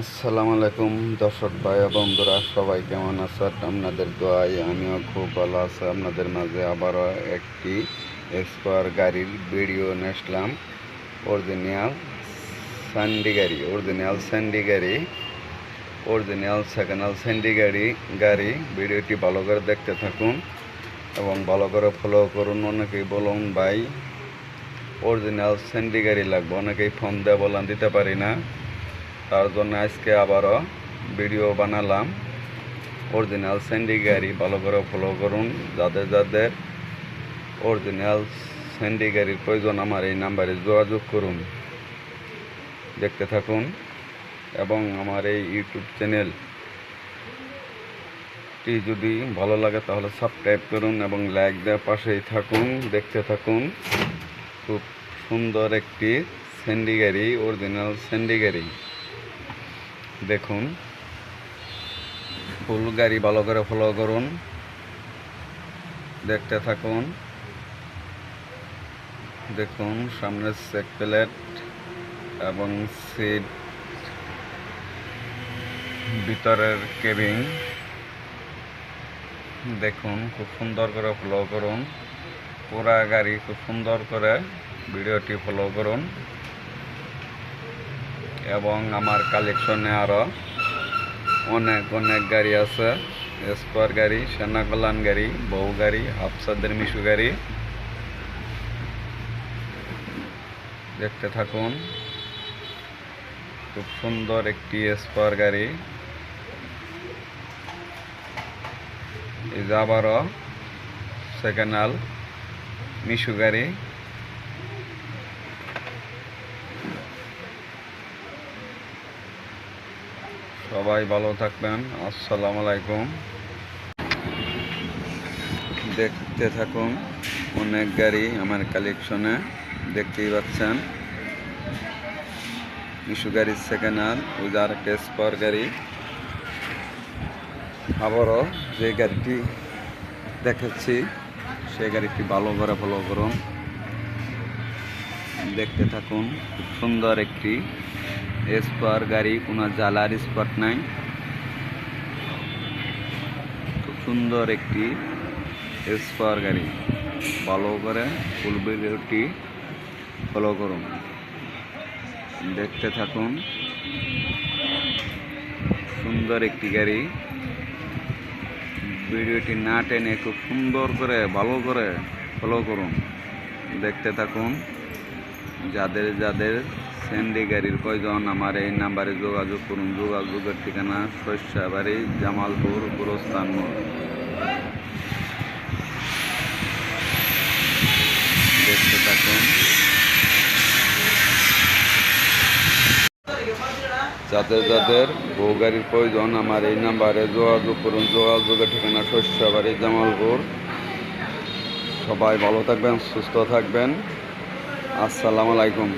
আসসালামু আলাইকুম দর্শক ভাই বন্ধুরা, সবাই কেমন আছেন আপনাদের দোয়াই আমিও খুব ভালো আছি। আপনাদের মাঝে আবারও একটি এক্সপার গাড়ির ভিডিও নিয়ে আসলাম। অরিজিনাল স্যান্ডি গাড়ি অরিজিনাল স্যান্ডি গাড়ি অরিজিনাল সেকেন্ডাল স্যান্ডি গাড়ি গাড়ি ভিডিওটি ভালো করে দেখতে থাকুন এবং ভালো করে ফলো করুন। অনেকেই বলুন, ভাই অরিজিনাল স্যান্ডি গাড়ি লাগবে? অনেকেই ফোন দেওয়া বললাম দিতে পারি না। তার জন্য আজকে আবারও ভিডিও বানালাম। অরিজিনাল স্যান্ডি গাড়ি ভালো করে ফলো করুন। যাদের যাদের অরিজিনাল স্যান্ডি গাড়ির প্রয়োজন, আমার এই নাম্বারে যোগাযোগ করুন। দেখতে থাকুন। এবং আমার এই ইউটিউব চ্যানেলটি যদি ভালো লাগে, তাহলে সাবস্ক্রাইব করুন এবং লাইক দেওয়ার পাশেই থাকুন। দেখতে থাকুন। খুব সুন্দর একটি স্যান্ডি গাড়ি অরিজিনাল স্যান্ডি গাড়ি দেখুন। ফুল গাড়ি ভালো করে ফলো করুন। দেখতে থাকুন। দেখুন, সামনে চেক প্লেট এবং সিট ভিতরের কেবিং দেখুন, খুব সুন্দর করে ফলো করুন। পুরা গাড়ি খুব সুন্দর করে ভিডিওটি ফলো করুন। এবং আমার কালেকশনে আরও অনেক অনেক গাড়ি আছে। স্কোয়ার গাড়ি সেনা কল্যাণ গাড়ি, বউ গাড়ি, হাফসাদের মিশু গাড়ি। দেখতে থাকুন। খুব সুন্দর একটি স্কোয়ার গাড়ি। এই যে আবারও সেকেন্ড মিশু গাড়ি। সবাই ভালো থাকবেন। আসসালামু আলাইকুম। দেখতে থাকুন, অনেক গাড়ি আমার কালেকশনে দেখতেই পাচ্ছেন। ইস্যু গাড়ির সেকেন্ড ওই যে আরেকটা গাড়ি। আবারও যে গাড়িটি দেখাচ্ছি সেই গাড়িটি ভালো করে ফলো করুন। দেখতে থাকুন, খুব সুন্দর একটি স্পার গাড়ি, কোনো জ্বালার স্পট নাই। খুব সুন্দর একটি স্পার গাড়ি। ভালো করে ফুল ভিডিওটি ফলো করুন। দেখতে থাকুন। সুন্দর একটি গাড়ি। ভিডিওটি না টেনে খুব সুন্দর করে, ভালো করে ফলো করুন। দেখতে থাকুন। যাদের যাদের স্যান্ডি গাড়ির প্রয়োজন আমার এই নাম্বারে যোগাযোগ করুন। যোগাযোগের ঠিকানা শস্যাবাড়ি, জামালপুর, গুরস্থান মোড়। দেখতে যাদের যাদের বউ গাড়ির প্রয়োজন, আমার এই নাম্বারে যোগাযোগ করুন। যোগাযোগের ঠিকানা শস্যাবাড়ি, জামালপুর। সবাই ভালো থাকবেন, সুস্থ থাকবেন। আসসালামু আলাইকুম।